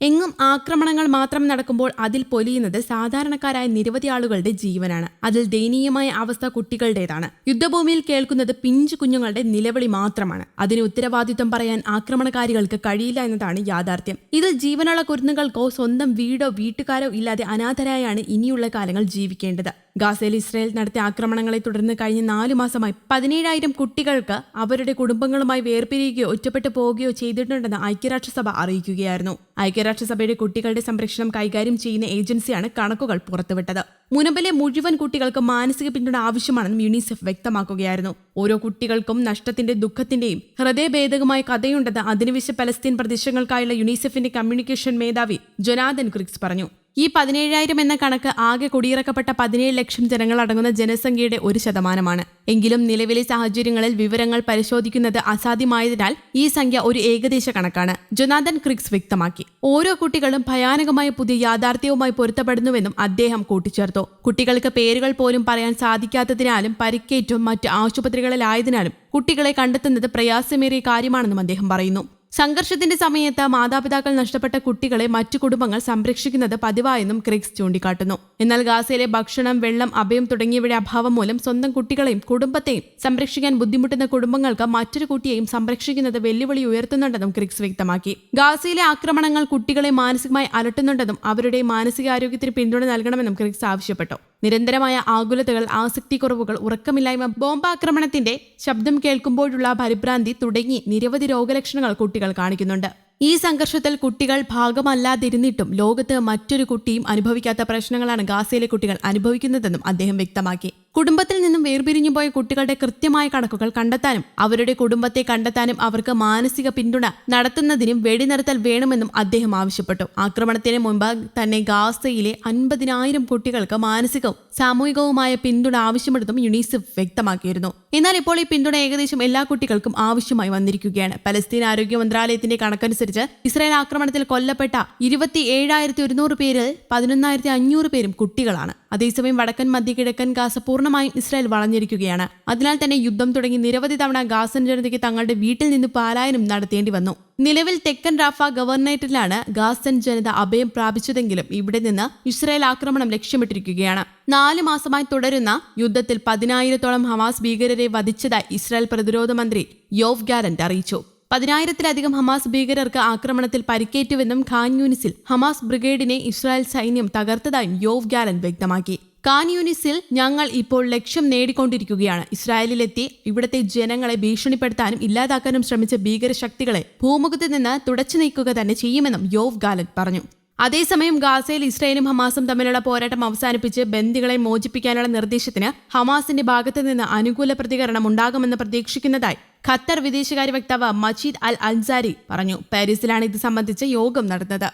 എങ്ങും ആക്രമണങ്ങൾ മാത്രം നടക്കുമ്പോൾ അതിൽ പൊലിയുന്നത് സാധാരണക്കാരായ നിരവധി ആളുകളുടെ ജീവനാണ്. അതിൽ ദയനീയമായ അവസ്ഥ കുട്ടികളുടേതാണ്. യുദ്ധഭൂമിയിൽ കേൾക്കുന്നത് പിഞ്ചു കുഞ്ഞുങ്ങളുടെ നിലവിളി മാത്രമാണ്. അതിന് ഉത്തരവാദിത്വം പറയാൻ ആക്രമണകാരികൾക്ക് കഴിയില്ല എന്നതാണ് യാഥാർത്ഥ്യം. ഇതിൽ ജീവനുള്ള കുരുന്നുകൾക്കോ സ്വന്തം വീടോ വീട്ടുകാരോ ഇല്ലാതെ അനാഥരായാണ് ഇനിയുള്ള കാലങ്ങൾ ജീവിക്കേണ്ടത്. ഗാസയിൽ ഇസ്രയേൽ നടത്തിയ ആക്രമണങ്ങളെ തുടർന്ന് കഴിഞ്ഞ നാലു മാസമായി പതിനേഴായിരം കുട്ടികൾക്ക് അവരുടെ കുടുംബങ്ങളുമായി വേർപിരിയുകയോ ഒറ്റപ്പെട്ടു പോവുകയോ ചെയ്തിട്ടുണ്ടെന്ന് ഐക്യരാഷ്ട്രസഭ അറിയിക്കുകയായിരുന്നു. ഐക്യരാഷ്ട്രസഭയുടെ കുട്ടികളുടെ സംരക്ഷണം കൈകാര്യം ചെയ്യുന്ന ഏജൻസിയാണ് കണക്കുകൾ പുറത്തുവിട്ടത്. മുനമ്പിലെ മുഴുവൻ കുട്ടികൾക്കും മാനസിക പിന്തുണ ആവശ്യമാണെന്നും യുനിസെഫ് വ്യക്തമാക്കുകയായിരുന്നു. ഓരോ കുട്ടികൾക്കും നഷ്ടത്തിന്റെ ദുഃഖത്തിന്റെയും ഹൃദയഭേദകമായ കഥയുണ്ടെന്ന് അധിനിവേശ പലസ്തീൻ പ്രദേശങ്ങൾക്കായുള്ള യുനിസെഫിന്റെ കമ്മ്യൂണിക്കേഷൻ മേധാവി ജൊനാഥൻ ക്രിക്സ് പറഞ്ഞു. ഈ പതിനേഴായിരം എന്ന കണക്ക് ആകെ കുടിയിറക്കപ്പെട്ട പതിനേഴ് ലക്ഷം ജനങ്ങൾ അടങ്ങുന്ന ജനസംഖ്യയുടെ ഒരു ശതമാനമാണ്. എങ്കിലും നിലവിലെ സാഹചര്യങ്ങളിൽ വിവരങ്ങൾ പരിശോധിക്കുന്നത് അസാധ്യമായതിനാൽ ഈ സംഖ്യ ഒരു ഏകദേശ കണക്കാണ്. ജൊനാഥൻ ക്രിക്സ് വ്യക്തമാക്കി. ഓരോ കുട്ടികളും ഭയാനകമായ പുതിയ യാഥാർത്ഥ്യവുമായി പൊരുത്തപ്പെടുന്നുവെന്നും അദ്ദേഹം കൂട്ടിച്ചേർത്തു. കുട്ടികൾക്ക് പേരുകൾ പോലും പറയാൻ സാധിക്കാത്തതിനാലും പരിക്കേറ്റും മറ്റ് ആശുപത്രികളിലായതിനാലും കുട്ടികളെ കണ്ടെത്തുന്നത് പ്രയാസമേറിയ കാര്യമാണെന്നും അദ്ദേഹം പറയുന്നു. സംഘർഷത്തിന്റെ സമയത്ത് മാതാപിതാക്കൾ നഷ്ടപ്പെട്ട കുട്ടികളെ മറ്റു കുടുംബങ്ങൾ സംരക്ഷിക്കുന്നത് പതിവായെന്നും ക്രിക്സ് ചൂണ്ടിക്കാട്ടുന്നു. എന്നാൽ ഗാസയിലെ ഭക്ഷണം വെള്ളം അഭയം തുടങ്ങിയവയുടെ അഭാവം മൂലം സ്വന്തം കുട്ടികളെയും കുടുംബത്തെയും സംരക്ഷിക്കാൻ ബുദ്ധിമുട്ടുന്ന കുടുംബങ്ങൾക്ക് മറ്റൊരു കുട്ടിയെയും സംരക്ഷിക്കുന്നത് വെല്ലുവിളി ഉയർത്തുന്നുണ്ടെന്നും ക്രിക്സ് വ്യക്തമാക്കി. ഗാസയിലെ ആക്രമണങ്ങൾ കുട്ടികളെ മാനസികമായി അലട്ടുന്നുണ്ടെന്നും അവരുടെ മാനസികാരോഗ്യത്തിന് പിന്തുണ നൽകണമെന്നും ക്രിക്സ് ആവശ്യപ്പെട്ടു. നിരന്തരമായ ആകുലതകൾ ആസക്തിക്കുറവുകൾ ഉറക്കമില്ലായ്മ ബോംബാക്രമണത്തിന്റെ ശബ്ദം കേൾക്കുമ്പോഴുള്ള പരിഭ്രാന്തി തുടങ്ങി നിരവധി രോഗലക്ഷണങ്ങൾ കുട്ടികൾ കാണിക്കുന്നുണ്ട്. ഈ സംഘർഷത്തിൽ കുട്ടികൾ ഭാഗമല്ലാതിരുന്നിട്ടും ലോകത്ത് മറ്റൊരു കുട്ടിയും അനുഭവിക്കാത്ത പ്രശ്നങ്ങളാണ് ഗാസയിലെ കുട്ടികൾ അനുഭവിക്കുന്നതെന്നും അദ്ദേഹം വ്യക്തമാക്കി. കുടുംബത്തിൽ നിന്നും വേർപിരിഞ്ഞു പോയ കുട്ടികളുടെ കൃത്യമായ കണക്കുകൾ കണ്ടെത്താനും അവരുടെ കുടുംബത്തെ കണ്ടെത്താനും അവർക്ക് മാനസിക പിന്തുണ നടത്തുന്നതിനും വെടിനിർത്തൽ വേണമെന്നും അദ്ദേഹം ആവശ്യപ്പെട്ടു. ആക്രമണത്തിന് മുമ്പ് തന്നെ ഗാസയിലെ അൻപതിനായിരം കുട്ടികൾക്ക് മാനസികവും സാമൂഹികവുമായ പിന്തുണ ആവശ്യമെടുത്തും യുണിസെഫ് വ്യക്തമാക്കിയിരുന്നു. എന്നാൽ ഇപ്പോൾ ഈ പിന്തുണ ഏകദേശം എല്ലാ കുട്ടികൾക്കും ആവശ്യമായി വന്നിരിക്കുകയാണ്. പലസ്തീൻ ആരോഗ്യ മന്ത്രാലയത്തിന്റെ കണക്കനുസരിച്ച് ഇസ്രായേൽ ആക്രമണത്തിൽ കൊല്ലപ്പെട്ട ഇരുപത്തി ഏഴായിരത്തി ഒരുന്നൂറ് പേരിൽ പതിനൊന്നായിരത്തി അഞ്ഞൂറ് പേരും കുട്ടികളാണ്. അതേസമയം വടക്കൻ മധ്യ കിഴക്കൻ ഗാസ പൂർണമായും ഇസ്രായേൽ വളഞ്ഞിരിക്കുകയാണ്. അതിനാൽ തന്നെ യുദ്ധം തുടങ്ങി നിരവധി തവണ ഗാസൻ ജനതയ്ക്ക് തങ്ങളുടെ വീട്ടിൽ നിന്ന് പാലായനം നടത്തേണ്ടി വന്നു. നിലവിൽ തെക്കൻ റാഫ ഗവർണറേറ്റിലാണ് ഗാസൻ ജനത അഭയം പ്രാപിച്ചതെങ്കിലും ഇവിടെ നിന്ന് ഇസ്രായേൽ ആക്രമണം ലക്ഷ്യമിട്ടിരിക്കുകയാണ്. നാല് മാസമായി തുടരുന്ന യുദ്ധത്തിൽ പതിനായിരത്തോളം ഹമാസ് ഭീകരരെ വധിച്ചതായി ഇസ്രായേൽ പ്രതിരോധ മന്ത്രി യോഫ് ഗാലന്റ് അറിയിച്ചു. പതിനായിരത്തിലധികം ഹമാസ് ഭീകരർക്ക് ആക്രമണത്തിൽ പരിക്കേറ്റുവെന്നും ഖാൻ യൂനിസിൽ ഹമാസ് ബ്രിഗേഡിനെ ഇസ്രായേൽ സൈന്യം തകർത്തതായും യോവ് ഗ്യാലൻ വ്യക്തമാക്കി. ഖാൻ യൂനിസിൽ ഞങ്ങൾ ഇപ്പോൾ ലക്ഷ്യം നേടിക്കൊണ്ടിരിക്കുകയാണ്. ഇസ്രായേലിലെത്തി ഇവിടത്തെ ജനങ്ങളെ ഭീഷണിപ്പെടുത്താനും ഇല്ലാതാക്കാനും ശ്രമിച്ച ഭീകരശക്തികളെ ഭൂമുഖത്ത് നിന്ന് തുടച്ചു നീക്കുക തന്നെ ചെയ്യുമെന്നും യോവ് ഗാലൻ പറഞ്ഞു. അതേസമയം ഗാസയിൽ ഇസ്രായേലും ഹമാസും തമ്മിലുള്ള പോരാട്ടം അവസാനിപ്പിച്ച് ബന്ദികളെ മോചിപ്പിക്കാനുള്ള നിർദ്ദേശത്തിന് ഹമാസിന്റെ ഭാഗത്തു നിന്ന് അനുകൂല പ്രതികരണം ഉണ്ടാകുമെന്ന് പ്രതീക്ഷിക്കുന്നതായി ഖത്തർ വിദേശകാര്യ വക്താവ് മജീദ് അൽ അൻസാരി പറഞ്ഞു. പാരീസിലാണ് ഇത് സംബന്ധിച്ച യോഗം നടന്നത്.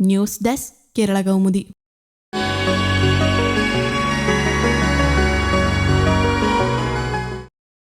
News desk Kerala Kaumudi.